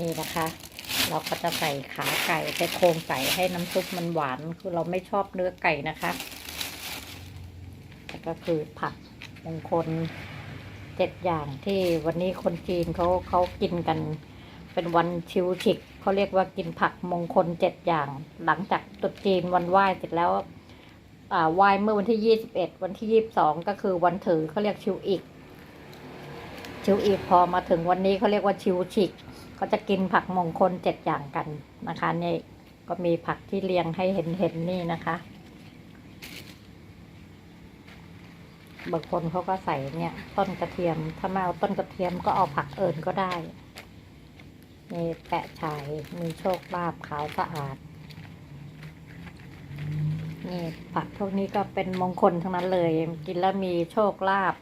นี่นะคะ เราก็จะใส่ขาไก่ใส่โครงไก่ให้น้ำซุปมันหวาน คือเราไม่ชอบเนื้อไก่นะคะแล้วก็คือผักมงคลเจ็ดอย่างที่วันนี้คนจีนเขาเขากินกันเป็นวันชิวฉิกเขาเรียกว่ากินผักมงคลเจ็ดอย่าง หลังจากตรุษจีนวันไหว้เสร็จแล้วอ่าไหว้เมื่อวันที่ยี่สิบเอ็ดวันที่ยี่สิบสองก็คือวันถือเขาเรียกชิวอีก ชิวอีกพอมาถึงวันนี้เขาเรียกว่าชิวฉิก เขาจะกินผักมงคลเจ็ดอย่างกันนะคะนี่ก็มีผักที่เรียงให้เห็นเห็นนี่นะคะบางคนเขาก็ใส่เนี่ย ต้นกระเทียม ถ้าไม่เอาต้นกระเทียมก็เอาผักเอิญก็ได้นี่แปะชายมีโชคลาภขาวสะอาดนี่ผักพวกนี้ก็เป็นมงคลทั้งนั้นเลย กินแล้วมีโชคลาภ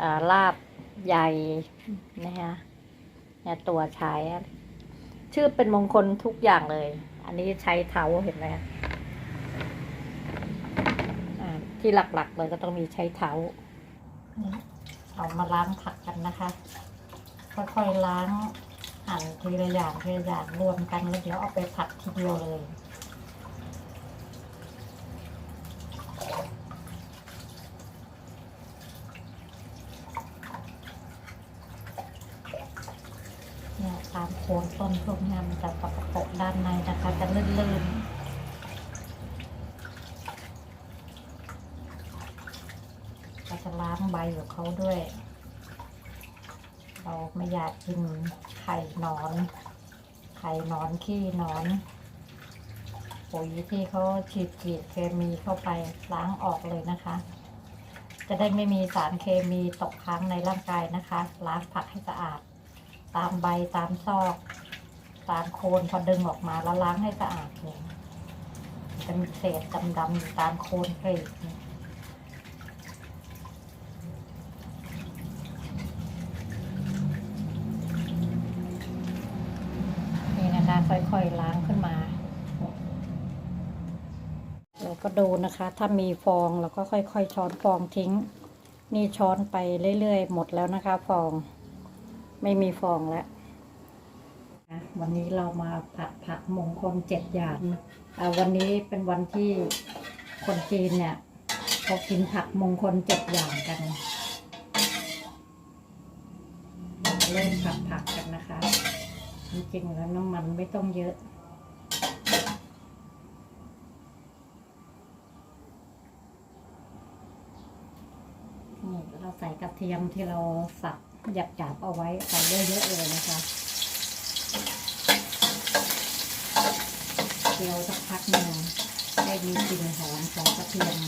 อ่าลาบใหญ่นะคะ เนี่ยตัวใช้ ชื่อเป็นมงคลทุกอย่างเลย อันนี้ใช้เท้าเห็นไหมคะที่หลักๆเลยก็ต้องมีใช้เท้าเอามาล้างผักกันนะคะ ค่อยๆล้างหั่นทีละอย่างทีละอย่างรวมกันแล้วเดี๋ยวเอาไปผัดทีเดียวเลยตามโค นต้นพวกนี้มันจะปกปรกด้านในนะคะ จะลื่นๆเราจะล้างใบของเขาด้วย เราไม่อยากกินไข่หนอน ไข่หนอนขี้หนอน ปุ๋ยที่เขาฉีดฉีดเคมีเข้าไปล้างออกเลยนะคะ จะได้ไม่มีสารเคมีตกค้างในร่างกายนะคะ ล้างผักให้สะอาด ตามใบตามซอก ตามโคนพอดึงออกมาแล้วล้างให้สะอาดเนี่ยจะมีเศษดำๆอยู่ตามโคนกรีดเนี่นี่นะคะค่อยๆล้างขึ้นมาเราก็ดูนะคะ ถ้ามีฟองเราก็ค่อยๆ ช้อนฟองทิ้ง นี่ช้อนไปเรื่อยๆ หมดแล้วนะคะ ฟอง ไม่มีฟองแล้วนะวันนี้เรามาผัดผักมงคลเจ็ดอย่างอ่าวันนี้เป็นวันที่คนจีนเนี่ยเขากินผักมงคลเจ็ดอย่างกันเราเริ่มผัดผักกันนะคะ จริงๆแล้วน้ำมันไม่ต้องเยอะนี่เราใส่กระเทียมที่เราสับ หยับๆเอาไว้ใส่เยอะๆเลยนะคะเคี่ยวสักพักหนึ่งให้มีกลิ่นหอมของกระเทียม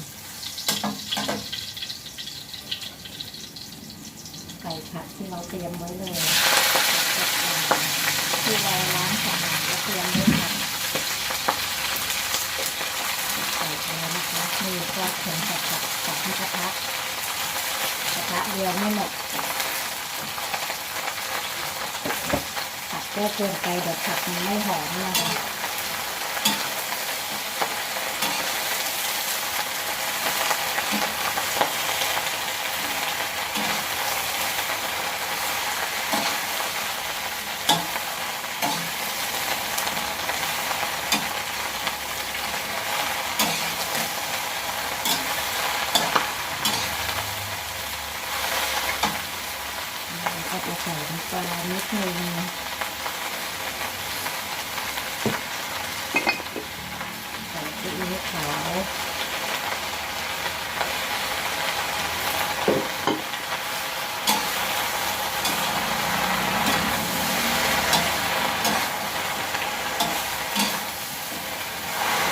ใส่ผักที่เราเตรียมไว้เลยที่เราล้างสะอาดแล้วเตรียมไว้ค่ะใส่ไปนะคะนี่ก็เข็มกับกับกับที่กระทะกระทะเดียวไม่หมดผัด เยอะเกินไปเดี๋ยวผักมันไม่หอมนะคะก็จะใส่น้ำปลานิดนึงใส่ ซีอิ๊วขาว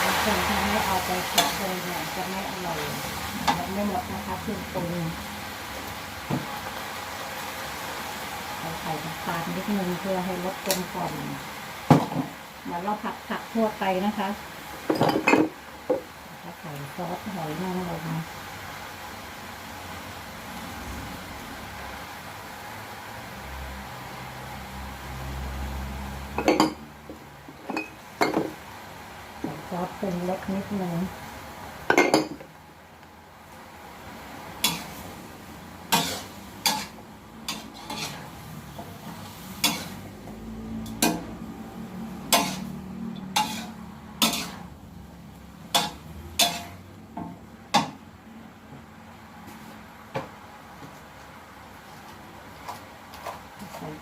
บางคนถ้าไม่เอาไปผัดเลยเนี่ยจะไม่อร่อยมันไม่หมดนะคะเครื่องปรุงเราใส่น้ำตาลนิดนึงเพื่อให้ลดกลมกล่อมเหมือนเราผัดผักทั่วไปนะคะ ส่ซอสหอยนางรมใส่ซอสเป็นเล็กนิดนึง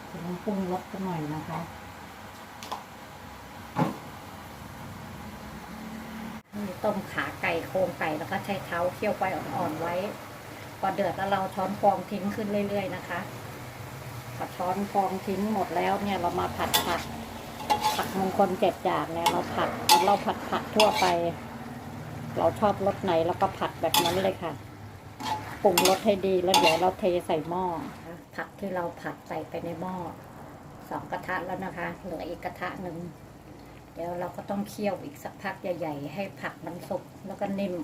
ผงปรุงรสกันหน่อยนะคะนี่ต้มขาไก่โครงไก่แล้วก็ใช้เท้าเคี่ยวไฟอ่อนๆไว้พอเดือดแล้วเราช้อนฟองทิ้งขึ้นเรื่อย ๆ นะคะพอช้อนฟองทิ้งหมดแล้วเนี่ยเรามาผัดผักผักมงคลเจ็ดอย่างเนี่ยเราผัดเราผัดผักทั่วไป เราชอบรสไหนแล้วก็ผัดแบบนั้นเลยค่ะปรุงรสให้ดีแล้วเดี๋ยวเราเทใส่หม้อ ผักที่เราผัดใส่ไปในหม้อสองกระทะแล้วนะคะ เหลืออีกกระทะหนึ่งเดี๋ยวเราก็ต้องเคี่ยวอีกสักพักใหญ่ ๆ ให้ผักมันสุกแล้วก็นิ่ม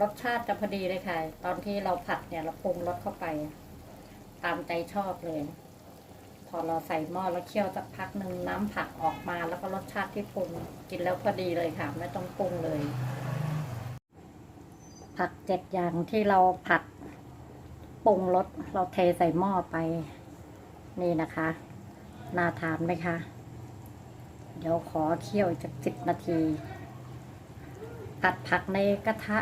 รสชาติจะพอดีเลยค่ะ ตอนที่เราผัดเนี่ยเราปรุงรสเข้าไป ตามใจชอบเลย พอเราใส่หม้อแล้วเคี่ยวสักพักหนึ่งน้ำผักออกมาแล้วก็รสชาติที่ปรุงกินแล้วพอดีเลยค่ะ ไม่ต้องปรุงเลย ผักเจ็ดอย่างที่เราผัด ปรุงรสเราเทใส่หม้อไป นี่นะคะ น่าทานไหมคะ เดี๋ยวขอเคี่ยวอีกสักสิบนาที ผัดผักในกระทะ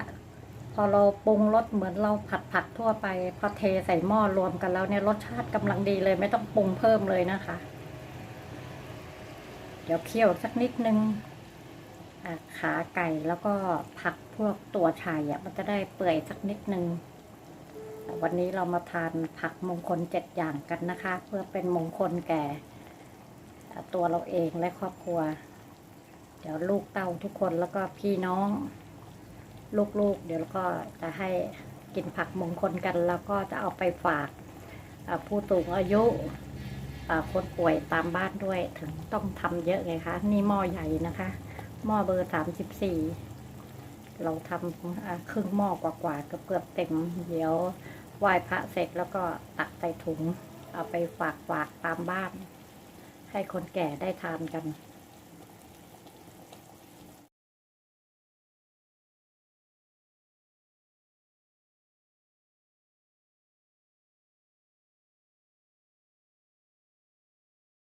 พอเราปรุงรสเหมือนเราผัดผักทั่วไป พอเทใส่หม้อรวมกันแล้วเนี่ยรสชาติกำลังดีเลยไม่ต้องปรุงเพิ่มเลยนะคะ เดี๋ยวเคี่ยวสักนิดนึงขาไก่แล้วก็ผักพวกตัวชายอะมันจะได้เปื่อยสักนิดนึง วันนี้เรามาทานผักมงคลเจ็ดอย่างกันนะคะ เพื่อเป็นมงคลแก่ ตัวเราเองและครอบครัว เดี๋ยวลูกเต้าทุกคนแล้วก็พี่น้อง ลูกๆ เดี๋ยวก็จะให้กินผักมงคลกัน แล้วก็จะเอาไปฝากผู้สูงอายุคนป่วยตามบ้านด้วยถึงต้องทำเยอะไงคะนี่หม้อใหญ่นะคะหม้อเบอร์สามสิบสี่เราทำครึ่งหม้อกว่าๆเกือบเต็ม เดี๋ยว ไหว้พระเสร็จแล้วก็ตักใส่ถุง เอาไปฝากฝากๆตามบ้าน ให้คนแก่ได้ทานกัน